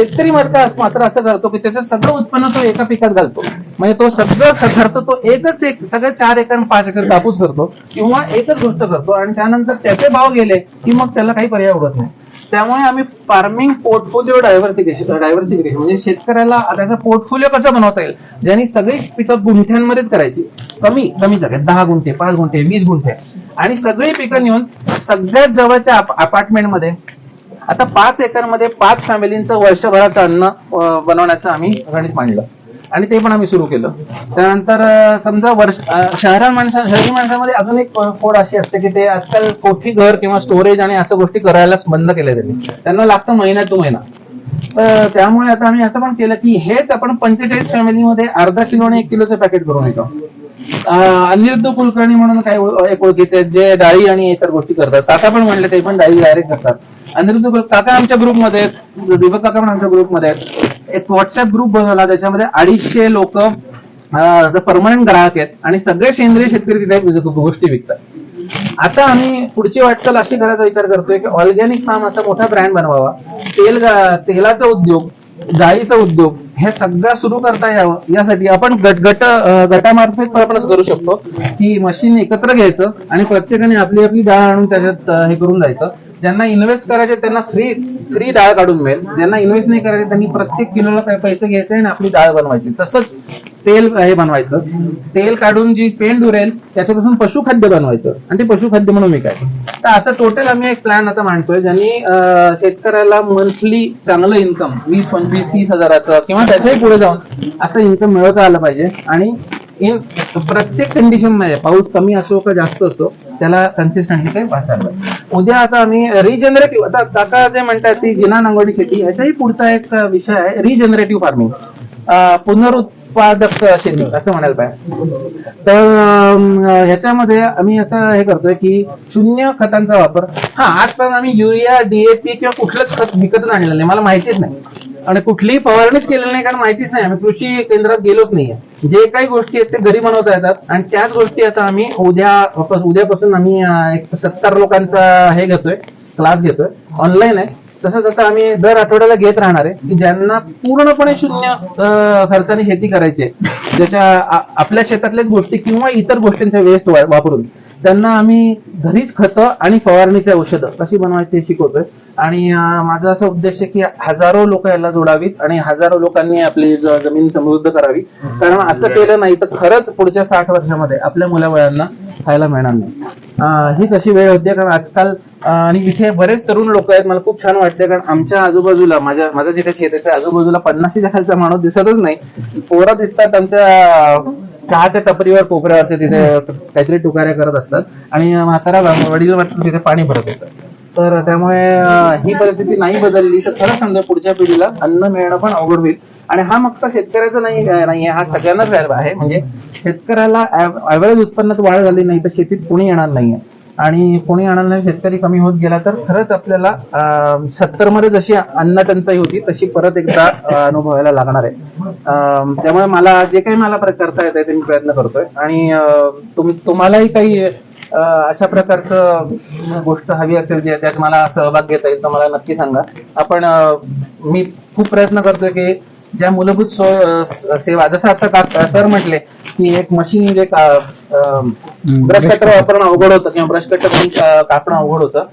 शेतकरी मात्र मात्र असं करतो की त्याचं सगळं उत्पन्न तो एका पिकात घालतो. म्हणजे तो सगळं करतो खर्च तो एकच एक सगळं चार एकर पाच एकर कापूस करतो किंवा एकच गोष्ट करतो आणि त्यानंतर त्याचे भाव गेले की मग त्याला काही पर्याय उरत नाही. त्यामुळे आम्ही फार्मिंग पोर्टफोलिओ डायव्हर्सिफिकेशन डायव्हर्सिफिकेशन म्हणजे शेतकऱ्याला त्याचा पोर्टफोलिओ कसा बनवता येईल? ज्यांनी सगळी पिकं गुंठ्यांमध्येच करायची. कमी कमी जागेत दहा गुंठे पाच गुंठे वीस गुंठे. आणि सगळी पिकं नेऊन सगळ्यात जवळच्या अपार्टमेंटमध्ये आता पाच एकरमध्ये पाच फॅमिलींचं वर्षभराचं अन्न बनवण्याचं आम्ही गणित मांडलं. आणि ते पण आम्ही सुरू केलं. त्यानंतर समजा वर्ष शहरा माणसा शहरी माणसामध्ये अजून एक कोड अशी असते की ते आजकाल कोठी घर किंवा स्टोरेज आणि असं गोष्टी करायलाच बंद केल्या त्यांनी. त्यांना लागतं महिना टू महिना. तर त्यामुळे आता आम्ही असं पण केलं की हेच आपण पंचेचाळीस फॅमिलीमध्ये अर्धा किलो आणि एक किलोचं पॅकेट करून येतो. अनिरुद्ध कुलकर्णी म्हणून काही एक ओळखीचे आहेत, जे डाळी आणि इतर गोष्टी करतात. आता पण म्हणले ते पण डाळी डायरेक्ट करतात. अनिरुद्ध काका आमच्या ग्रुपमध्ये आहेत. दीपक काका पण आमच्या ग्रुपमध्ये आहेत. एक व्हॉट्सअप ग्रुप बनवला त्याच्यामध्ये अडीचशे लोक परमनंट ग्राहक आहेत. आणि सगळे सेंद्रिय शेतकरी तिथे म्हणजे गोष्टी विकतात. आता आम्ही पुढची वाटचाल अशी करायचा विचार करतोय की ऑर्गॅनिक फार्म असा मोठा ब्रँड बनवावा. तेल तेलाचा उद्योग डाळीचा उद्योग हे सगळं सुरू करता यावं. यासाठी आपण गट गट गटामार्फत आपण करू शकतो. की मशीन एकत्र घ्यायचं आणि प्रत्येकाने आपली आपली गाळ आणून त्याच्यात हे करून जायचं ज्यांना इन्व्हेस्ट करायचे त्यांना फ्री फ्री डाळ काढून मिळेल. ज्यांना इन्व्हेस्ट नाही करायचे त्यांनी प्रत्येक किलोला पै- पैसे घ्यायचे आणि आपली डाळ बनवायची. तसंच तेल हे बनवायचं. तेल काढून जी पेंड उरेल त्याच्यापासून पशुखाद्य बनवायचं. आणि ते पशुखाद्य म्हणून विकायचं तर असं टोटल आम्ही एक प्लॅन आता मांडतोय ज्यांनी शेतकऱ्याला मंथली चांगलं इन्कम वीस पंचवीस तीस हजाराचं किंवा त्याच्याही पुढे जाऊन असं इन्कम मिळवता आलं पाहिजे. आणि इन प्रत्येक कंडिशनमध्ये पाऊस कमी असो का जास्त असो त्याला कन्सिस्टंटली काही वाचायला उद्या आता आम्ही रिजनरेटिव्ह आता काका जे म्हणतात ती जिना नांगोडी शेती ह्याचाही पुढचा एक विषय आहे रिजनरेटिव्ह फार्मिंग पुनरुत्पादक शेती असं म्हणायला पाहिजे. तर ह्याच्यामध्ये आम्ही असं हे करतोय की शून्य खतांचा वापर. हा आजपर्यंत आम्ही युरिया डीएपी किंवा कुठलंच खत विकतच आणलेलं नाही. मला माहितीच नाही. आणि कुठलीही फवारणीच केलेली नाही कारण माहितीच नाही. आम्ही कृषी केंद्रात गेलोच नाहीये. जे काही गोष्टी आहेत ते घरी बनवता येतात. आणि त्याच गोष्टी आता आम्ही उद्या उद्यापासून आम्ही एक सत्तर लोकांचा हे घेतोय क्लास घेतोय. ऑनलाईन आहे. तसंच आता आम्ही दर आठवड्याला घेत राहणार आहे की ज्यांना पूर्णपणे शून्य खर्चाने शेती करायची आहे ज्याच्या आपल्या शेतातल्याच गोष्टी किंवा इतर गोष्टींचा वेस्ट वापरून त्यांना आम्ही घरीच खतं आणि फवारणीचे औषधं कशी बनवायची शिकवतोय. आणि माझा असा उद्देश आहे की हजारो लोक याला जोडावीत आणि हजारो लोकांनी आपली जमीन समृद्ध करावी. कारण असं केलं नाही तर खरंच पुढच्या साठ वर्षामध्ये आपल्या मुलाबाळांना खायला मिळणार नाही. हीच अशी वेळ होती कारण आजकाल आणि इथे बरेच तरुण लोक आहेत. मला खूप छान वाटते कारण आमच्या आजूबाजूला माझ्या माझं जिथे शेत आहे त्या आजूबाजूला पन्नाशीच्या खालचा माणूस दिसतच नाही. पोरं दिसतात आमच्या चहाच्या टपरीवर कोपऱ्यावरती तिथे काहीतरी टुकाऱ्या करत असतात. आणि म्हातारा वडील वाटतं तिथे पाणी भरत असतात. तर त्यामुळे ही परिस्थिती नाही बदलली. तर खरं समजा पुढच्या पिढीला अन्न मिळणं पण अवघड होईल. आणि हा फक्त शेतकऱ्याचा नाही नाही हा सगळ्यांनाच व्हायला आहे. म्हणजे शेतकऱ्याला ऍव्हरेज उत्पन्नात वाढ झाली नाही तर शेतीत कोणी येणार नाहीये. आणि कोणी येणार नाही शेतकरी कमी होत गेला तर खरंच आपल्याला सत्तरमध्ये जशी अन्न टंचाई होती तशी परत एकदा अनुभवायला लागणार आहे. त्यामुळे मला जे काही मला करता येत ते मी प्रयत्न करतोय. आणि तुम्हालाही काही अशा प्रकारचं गोष्ट हवी असेल जे त्यात मला सहभाग घेता येईल तर मला नक्की सांगा. आपण मी खूप प्रयत्न करतोय की ज्या मूलभूत सेवा जसं आता सर म्हटले की एक मशीन जे ब्रश कटर वापरणं अवघड होतं किंवा ब्रश कटर कापणं अवघड होतं.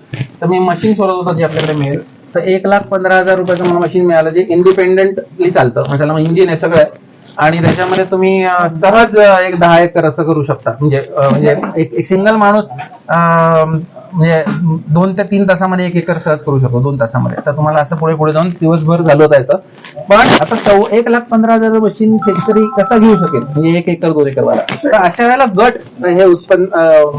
तर मी मशीन सोडत होतं जे आपल्याकडे मिळेल. तर एक लाख पंधरा हजार रुपयाचं मला मशीन मिळालं जे इंडिपेंडेंटली चालतं. म्हणजे इंजिन आहे सगळं. आणि त्याच्यामध्ये तुम्ही सहज एक दहा एकर असं करू शकता. म्हणजे म्हणजे एक एक सिंगल माणूस म्हणजे दोन ते तीन तासामध्ये एक एकर सहज करू शकतो दोन तासामध्ये. तर तुम्हाला असं पुढे पुढे जाऊन दिवसभर घालवता येतं. पण आता चौ एक लाख पंधरा हजार मशीन शेतकरी कसा घेऊ शकेल? म्हणजे एक एकर दोन एकर वाला. तर अशा वेळेला गट हे उत्पन्न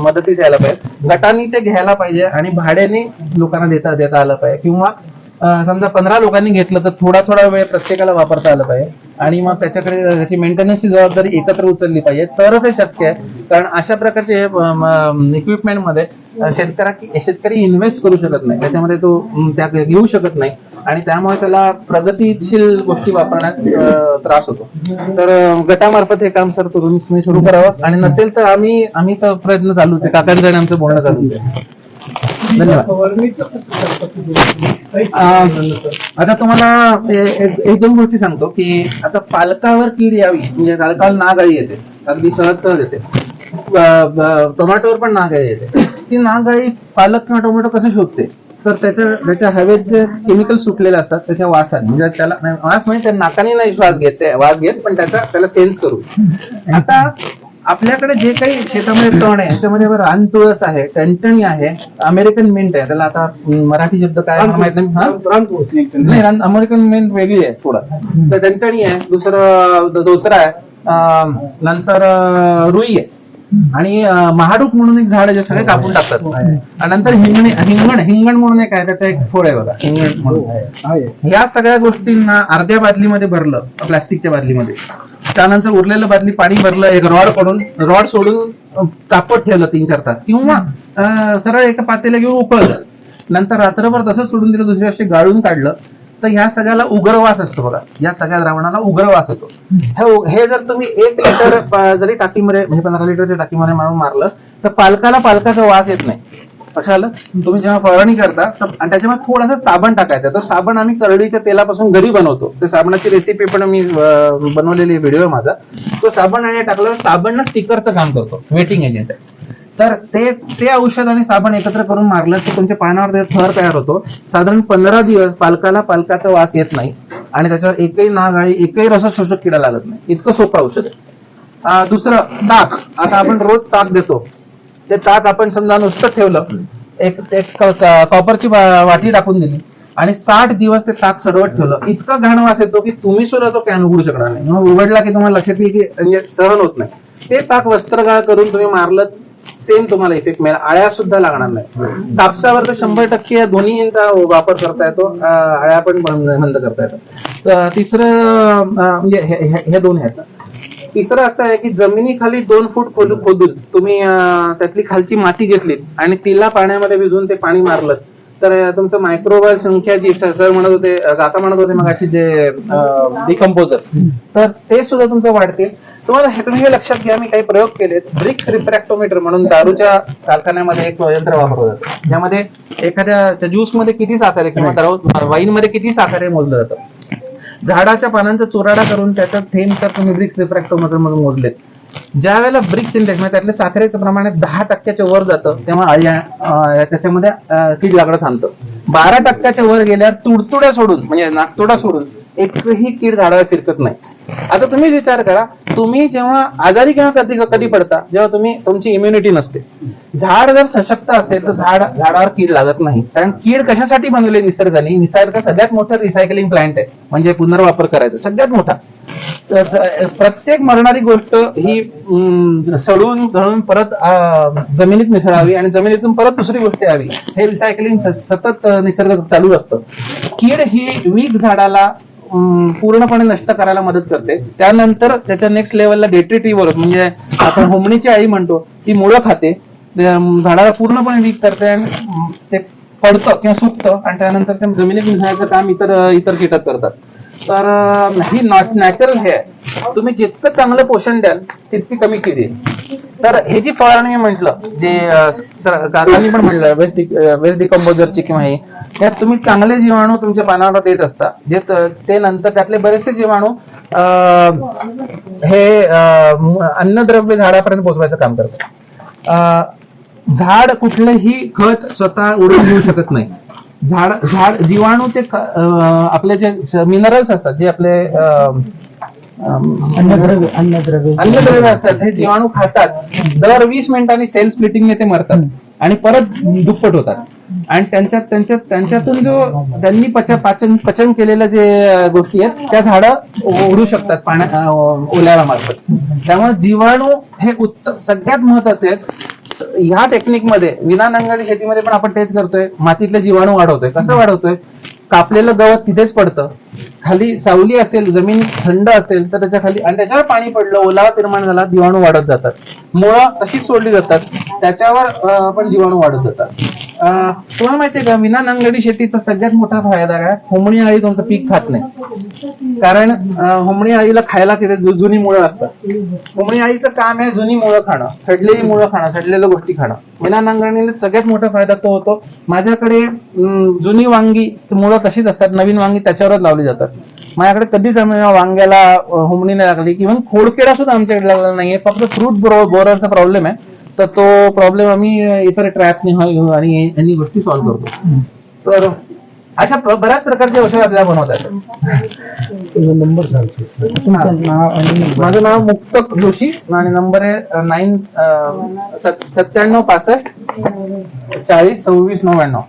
मदतीस यायला पाहिजे. गटांनी ते घ्यायला पाहिजे आणि भाड्याने लोकांना देता देता आलं पाहिजे. किंवा समजा पंधरा लोकांनी घेतलं तर थोडा थोडा वेळ प्रत्येकाला वापरता आलं पाहिजे. आणि मग त्याच्याकडे त्याची मेंटेनन्सची जबाबदारी एकत्र उचलली पाहिजे. तरच हे शक्य आहे. कारण अशा प्रकारचे इक्विपमेंटमध्ये शेतकऱ्या शेतकरी इन्व्हेस्ट करू शकत नाही. त्याच्यामध्ये तो त्या घेऊ शकत नाही. आणि त्यामुळे त्याला प्रगतीशील गोष्टी वापरण्यात त्रास होतो. तर गटामार्फत हे काम सर तुम्ही सुरू करावं. आणि नसेल तर आम्ही आम्ही तर प्रयत्न चालूच आहे. काकांकडे आमचं बोलणं चालू आहे. धन्यवाद. आता तुम्हाला एक दोन गोष्टी सांगतो की आता पालकावर कीड यावी म्हणजे पालकावर नागाळी येते. अगदी सहज सहज येते. टोमॅटोवर पण नागाळी येते. ती नागाळी पालक किंवा टोमॅटो कसं शोधते? तर त्याच्या त्याच्या हवेत जे केमिकल सुटलेले असतात त्याच्या वासाने म्हणजे त्याला वास म्हणजे त्या नाकाने नाही श्वास घेत वास घेत पण त्याचा त्याला सेन्स करू आता आपल्याकडे जे काही शेतामध्ये तण आहे याच्यामध्ये रान तुळस आहे टणटणी आहे अमेरिकन मिंट आहे. त्याला आता मराठी शब्द काय मला माहीत नाही. हा? नाही रान अमेरिकन मिंट वेगळी आहे थोडं. तर टणटणी आहे दुसरं द- दोसरा आहे अं, नंतर अं, रुई आहे. आणि महाडूक म्हणून एक झाड जे सगळे कापून टाकतात. आणि नंतर हिंगणे हिंगण हिंगण म्हणून एक आहे त्याचा एक फोड आहे बघा. हिंगण म्हणून या सगळ्या गोष्टींना अर्ध्या बादलीमध्ये भरलं प्लास्टिकच्या बादलीमध्ये. त्यानंतर उरलेलं बादली पाणी भरलं एक रॉड पडून रॉड सोडून तापत ठेवलं तीन चार तास. किंवा सरळ एका पातेला घेऊन उकळलं. नंतर रात्रभर तसंच सोडून दिलं दुसऱ्या दिवशी गाळून काढलं. तर ह्या सगळ्याला उग्रवास असतो बघा. या सगळ्या द्रावणाला उग्रवास होतो हे हे जर तुम्ही एक लिटर जरी टाकीमध्ये म्हणजे पंधरा लिटरच्या टाकीमध्ये मारून मारलं तर पालकाला पालकाचा वास येत नाही. कसं आलं तुम्ही जेव्हा फवारणी करता तर- आणि त्याच्यामध्ये थोडासा साबण टाकायचा. तर साबण आम्ही करडीच्या तेलापासून घरी बनवतो. ते साबणाची रेसिपी पण मी बनवलेली व्हिडिओ आहे माझा. तो साबण आणि टाकलं साबण ना स्टिकरचं काम करतो. वेटिंग एजंट आहे तर ते ते औषध आणि साबण एकत्र करून मारलं की तुमच्या पानावर थर तयार होतो. साधारण पंधरा दिवस पालकाला पालकाचा वास येत नाही आणि त्याच्यावर एकही नाग आणि एकही रस शोषक किडा लागत नाही. इतकं सोपं औषध आहे. दुसरं ताक. आता आपण रोज ताक देतो. ते ताक आपण समजा नुसतं ठेवलं एक एक कॉपरची वाटी टाकून दिली आणि साठ दिवस ते ताक सडवत ठेवलं. इतका घाण वास येतो की तुम्ही सुद्धा तो कॅन उघडू शकणार नाही. मग उघडला की तुम्हाला लक्षात येईल की म्हणजे सहन होत नाही. ते ताक वस्त्रगाळ करून तुम्ही मारलं सेम तुम्हाला इफेक्ट मिळेल. आळ्या सुद्धा लागणार नाही. कापसावर तर शंभर टक्के या दोन्हीचा वापर करता येतो. आळ्या पण बंद करता तर तिसरं म्हणजे हे- हे हे दोन आहेत. तिसरं असं आहे की जमिनीखाली दोन फूट खोल खोदून तुम्ही त्यातली खालची माती घेतली आणि तिला पाण्यामध्ये भिजून ते पाणी मारलं. तर तुमचं मायक्रोबायल संख्या जी सर म्हणत होते काका म्हणत होते मगाशी जे डिकम्पोजर तर ते सुद्धा तुमचं वाढतील. तुम्हाला हे तुम्ही हे लक्षात घ्या मी काही प्रयोग केलेत. ब्रिक्स रिफ्रॅक्टोमीटर म्हणून दारूच्या कारखान्यामध्ये एक यंत्र वापरलं जातं. त्यामध्ये एखाद्या ज्यूसमध्ये किती साखर आहे किंवा दारू वाईन मध्ये किती साखर आहे मोजलं जातं? झाडाच्या पानांचा चुराडा करून त्याचा थेंब तर तुम्ही ब्रिक्स रिफ्रॅक्टोमीटर मधून मोजलेत. ज्या वेळेला ब्रिक्स इंडेक्स म्हणजे त्यातल्या साखरेचं प्रमाण दहा टक्क्याच्या वर जातं तेव्हा त्याच्यामध्ये कीड लागणं थांबतं. बारा टक्क्याच्या वर गेल्यावर तुडतुड्या सोडून म्हणजे नागतोडा सोडून एकही कीड झाडावर फिरकत नाही. आता तुम्ही विचार करा तुम्ही जेव्हा आजारी किंवा कधी कधी पडता जेव्हा तुम्ही तुमची इम्युनिटी नसते. झाड जर सशक्त असेल तर झाड झाडावर कीड लागत नाही. कारण कीड कशासाठी बनवली निसर्गाने? निसर्ग सगळ्यात मोठं रिसायकलिंग प्लांट आहे. म्हणजे पुनर्वापर करायचा सगळ्यात मोठा. तर प्रत्येक मरणारी गोष्ट ही सडून गळून परत जमिनीत मिसळावी आणि जमिनीतून परत दुसरी गोष्ट यावी. हे रिसायकलिंग सतत निसर्ग चालू असतं. कीड ही वीक झाडाला पूर्णपणे नष्ट करायला मदत करते. त्यानंतर त्याच्या नेक्स्ट लेवलला डेट्रिटिव्हर म्हणजे आपण होमणीची आई म्हणतो ती मुळं खाते. झाडाला पूर्णपणे वीक करते आणि ते पडतं किंवा सुकतं आणि त्यानंतर ते जमिनीत मिसळायचं काम इतर इतर कीटक करतात. तर ही नॅचरल हे आहे तुम्ही जितकं चांगलं पोषण द्याल तितकी कमी कीड येईल तर हे जी फवारणी मी म्हटलं जे काकांनी पण म्हटलं वेस्ट वेस्ट डिकम्पोजरची किंवा हे त्यात तुम्ही चांगले जीवाणू तुमच्या पानावर देत असता जे ते नंतर त्यातले बरेचसे जीवाणू हे अन्नद्रव्य झाडापर्यंत पोहोचवायचं काम करतात. झाड कुठलंही खत स्वतः उडून घेऊ शकत नाही. झाड झाड जीवाणू ते आपले जे मिनरल्स असतात जे आपले अन्नद्रव्य अन्नद्रव्य. अन्नद्रव्य असतात हे जीवाणू खातात. दर वीस मिनिटांनी सेल स्प्लिटिंगने ते मरतात. आणि परत दुप्पट होतात. आणि त्यांच्यात त्यांच्यात त्यांच्यातून जो त्यांनी पच पाचन पचन केलेल्या जे गोष्टी आहेत त्या झाडं ओढू शकतात पाण्या अं, ओल्याव्या मार्फत. त्यामुळे जीवाणू हे उत्त सगळ्यात महत्त्वाचे आहेत. ह्या टेक्निकमध्ये विना नांगरणी शेतीमध्ये पण आपण तेच करतोय. मातीतले जीवाणू वाढवतोय. कसं वाढवतोय? कापलेलं गवत तिथेच पडतं. खाली सावली असेल जमीन थंड असेल तर त्याच्याखाली आणि त्याच्यावर पाणी पडलं ओलावा निर्माण झाला जीवाणू वाढत जातात. मुळं तशीच सोडली जातात. त्याच्यावर पण जीवाणू वाढत जातात. तुम्हाला माहितीये का विना नांगडी शेतीचा सगळ्यात मोठा फायदा काय? होमणी आळी तुमचं पीक खात नाही. कारण होमणी आळीला खायला तिथे जुनी मुळं असतात. होमणी आळीचं काम आहे जुनी मुळं खाणं सडलेली मुळं खाणं सडलेल्या गोष्टी खाणं. विना नांगरणीला सगळ्यात मोठा फायदा तो होतो. माझ्याकडे जुनी वांगी मुळं तशीच असतात नवीन वांगी त्याच्यावरच लावली जातात. माझ्याकडे कधीच आम्ही वांग्याला होमणी नाही लागली. इव्हन खोडकिडा सुद्धा आमच्याकडे लागला नाहीये. फक्त फ्रूट बोररचा प्रॉब्लेम आहे. तर तो प्रॉब्लेम आम्ही इतर ट्रॅप्सनी आणि यांनी गोष्टी सॉल्व्ह करतो. तर अशा बऱ्याच प्रकारचे औषध आपल्याला बनवता येतात. नंबर माझं नाव मुक्तक जोशी आणि नंबर आहे नाईन सत्त्याण्णव पासष्ट चाळीस सव्वीस नव्याण्णव.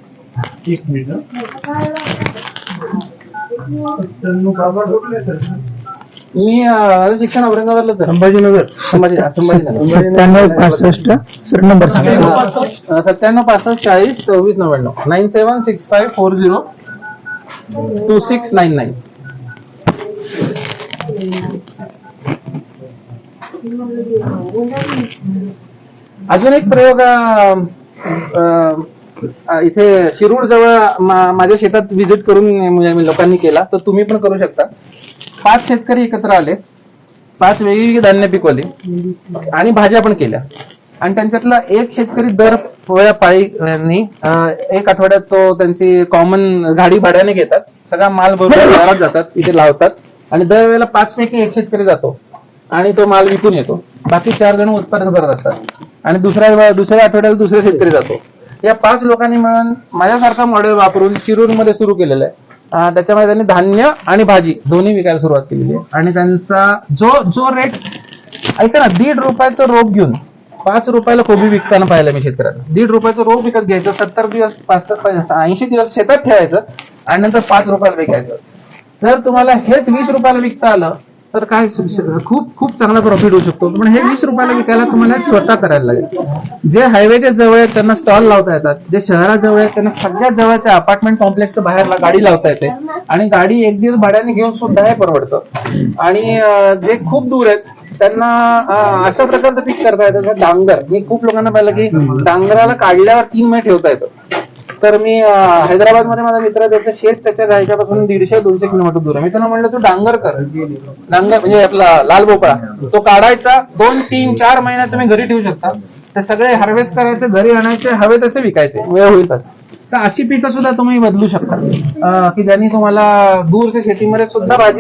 एक मिनिट मी अं, शिक्षण औरंगाबादलाच आहे. संभाजीनगर. संभाजी संभाजीनगर. सत्त्याण्णव पासष्ट सर नंबर सांगा. अं, सत्त्याण्णव पासष्ट चाळीस सव्वीस नव्याण्णव. Nine seven six five four zero two six nine nine. अजून एक प्रयोग अं, अं, अं, इथे शिरूर जवळ माझ्या शेतात व्हिजिट करून म्हणजे लोकांनी केला. तर तुम्ही पण करू शकता. पाच शेतकरी एकत्र आले. पाच वेगवेगळी धान्य पिकवली. आणि भाज्या पण केल्या. आणि त्यांच्यातला एक शेतकरी दर वेळा पाळीनी एक आठवड्यात तो त्यांची कॉमन गाडी भाड्याने घेतात. सगळा माल बरोबर घरात जातात इथे लावतात. आणि दरवेळेला पाच पैकी एक शेतकरी जातो. आणि तो माल विकून येतो. बाकी चार जण उत्पादन करत असतात. आणि दुसऱ्या दुसऱ्या आठवड्याला दुसरा शेतकरी जातो. या पाच लोकांनी मिळून माझ्यासारखा मॉडेल वापरून शिरूरमध्ये सुरू केलेलं आहे. त्याच्यामध्ये त्यांनी धान्य आणि भाजी दोन्ही विकायला सुरुवात केलेली आहे. आणि त्यांचा जो जो रेट ऐका ना दीड रुपयाचं रोप घेऊन पाच रुपयाला कोबी विकताना पाहिलं मी शेतकऱ्याला दीड रुपयाचं रोप विकत घ्यायचं सत्तर दिवस पाच ऐंशी दिवस शेतात ठेवायचं आणि नंतर पाच रुपयाला विकायचं. जर तुम्हाला हेच वीस रुपयाला विकता आलं तर काय खूप खूप चांगला प्रॉफिट होऊ शकतो. पण हे वीस रुपयाला विकायला तुम्हाला स्वतः करायला लागेल. जे हायवेच्या जवळ आहेत त्यांना स्टॉल लावता येतात. जे शहराजवळ आहेत त्यांना सगळ्यात जवळच्या अपार्टमेंट कॉम्प्लेक्सच्या बाहेर ला- गाडी लावता येते. आणि गाडी एक दिवस भाड्याने घेऊन सुद्धा हे परवडतं. आणि जे खूप दूर आहेत त्यांना अशा प्रकारचं पीक करता येतं. डांगर. मी खूप लोकांना पाहिलं की डांगराला काढल्यावर तीन महिने ठेवता येतं. तर मी हैदराबादमध्ये माझा मित्र त्याचं शेत त्याच्या ह्याच्यापासून दीडशे दोनशे किलोमीटर दूर आहे. मी त्यांना म्हणलं तू डांगर कर डांगर म्हणजे आपला लाल भोपळा तो काढायचा दोन तीन चार महिन्यात तुम्ही घरी ठेवू शकता. ते सगळे हार्वेस्ट करायचे घरी आणायचे हवे तसे विकायचे. वेळ होईल तसं. तर अशी पिकं सुद्धा तुम्ही बदलू शकता. की ज्यांनी तुम्हाला दूरच्या शेतीमध्ये सुद्धा भाजी